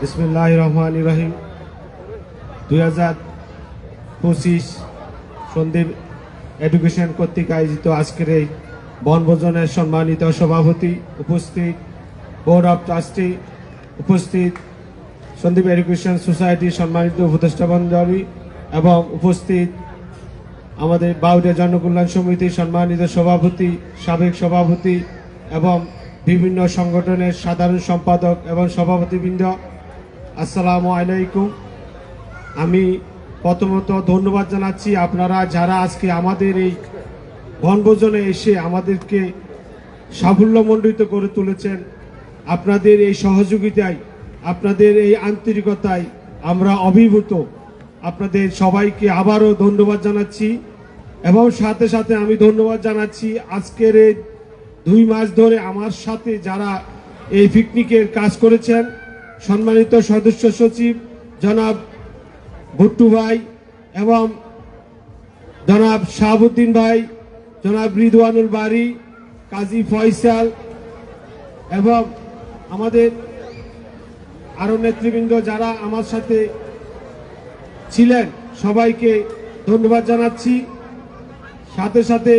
বিসমুল্লাহ রহমান রহিম দুই হাজার পঁচিশ সন্দীপ এডুকেশন কর্তৃক আয়োজিত আজকের এই বনভোজনের সম্মানিত সভাপতি উপস্থিত, বোর্ড অফ ট্রাস্টি উপস্থিত, সন্দীপ এডুকেশন সোসাইটির সম্মানিত উপদেষ্টা মণ্ডলী এবং উপস্থিত আমাদের বাউরিয়া জনকল্যাণ সমিতির সম্মানিত সভাপতি, সাবেক সভাপতি এবং বিভিন্ন সংগঠনের সাধারণ সম্পাদক এবং সভাপতিবৃন্দ আসসালামু আলাইকুম। আমি প্রথমত ধন্যবাদ জানাচ্ছি আপনারা যারা আজকে আমাদের এই বনভোজনে এসে আমাদেরকে সাফল্যমণ্ডিত করে তুলেছেন। আপনাদের এই সহযোগিতায়, আপনাদের এই আন্তরিকতায় আমরা অভিভূত। আপনাদের সবাইকে আবারও ধন্যবাদ জানাচ্ছি এবং সাথে সাথে আমি ধন্যবাদ জানাচ্ছি আজকের এই দুই মাস ধরে আমার সাথে যারা এই পিকনিকের কাজ করেছেন সম্মানিত সদস্য সচিব জনাব ভুট্টু ভাই এবং জনাব শাহাবুদ্দিন ভাই, জনাব রিদওয়ানুল বাড়ি কাজী ফয়সাল এবং আমাদের আরও নেতৃবৃন্দ যারা আমার সাথে ছিলেন, সবাইকে ধন্যবাদ জানাচ্ছি। সাথে সাথে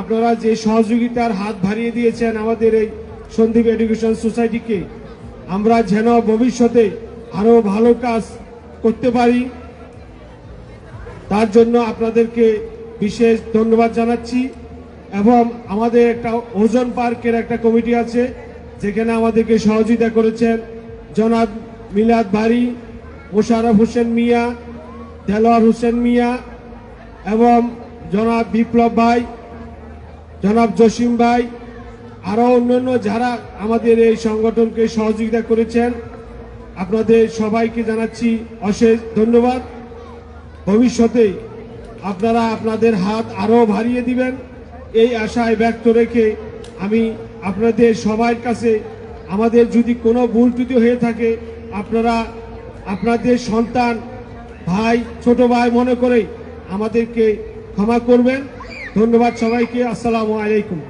আপনারা যে সহযোগিতার হাত বাড়িয়ে দিয়েছেন আমাদের এই সন্দীপ এডুকেশন সোসাইটিকে আমরা যেন ভবিষ্যতে আরও ভালো কাজ করতে পারি। তার জন্য আপনাদেরকে বিশেষ ধন্যবাদ জানাচ্ছি এবং আমাদের একটা ওজন পার্কের একটা কমিটি আছে, যেখানে আমাদেরকে সহযোগিতা করেছেন জনাব মিলাদ বাড়ি মোশারফ হোসেন মিয়া, দেলোয়ার হোসেন মিয়া এবং জনাব বিপ্লব ভাই, জনাব জসিম ভাই আরও অন্যান্য যারা আমাদের এই সংগঠনকে সহযোগিতা করেছেন, আপনাদের সবাইকে জানাচ্ছি অশেষ ধন্যবাদ। ভবিষ্যতে আপনারা আপনাদের হাত আরও বাড়িয়ে দিবেন। এই আশায় ব্যক্ত রেখে আমি আপনাদের সবার কাছে আমাদের যদি কোনো ভুল ত্রুটি হয়ে থাকে, আপনারা আপনাদের সন্তান, ভাই, ছোট ভাই মনে করে আমাদেরকে ক্ষমা করবেন। ধন্যবাদ সবাইকে। আসসালামু আলাইকুম।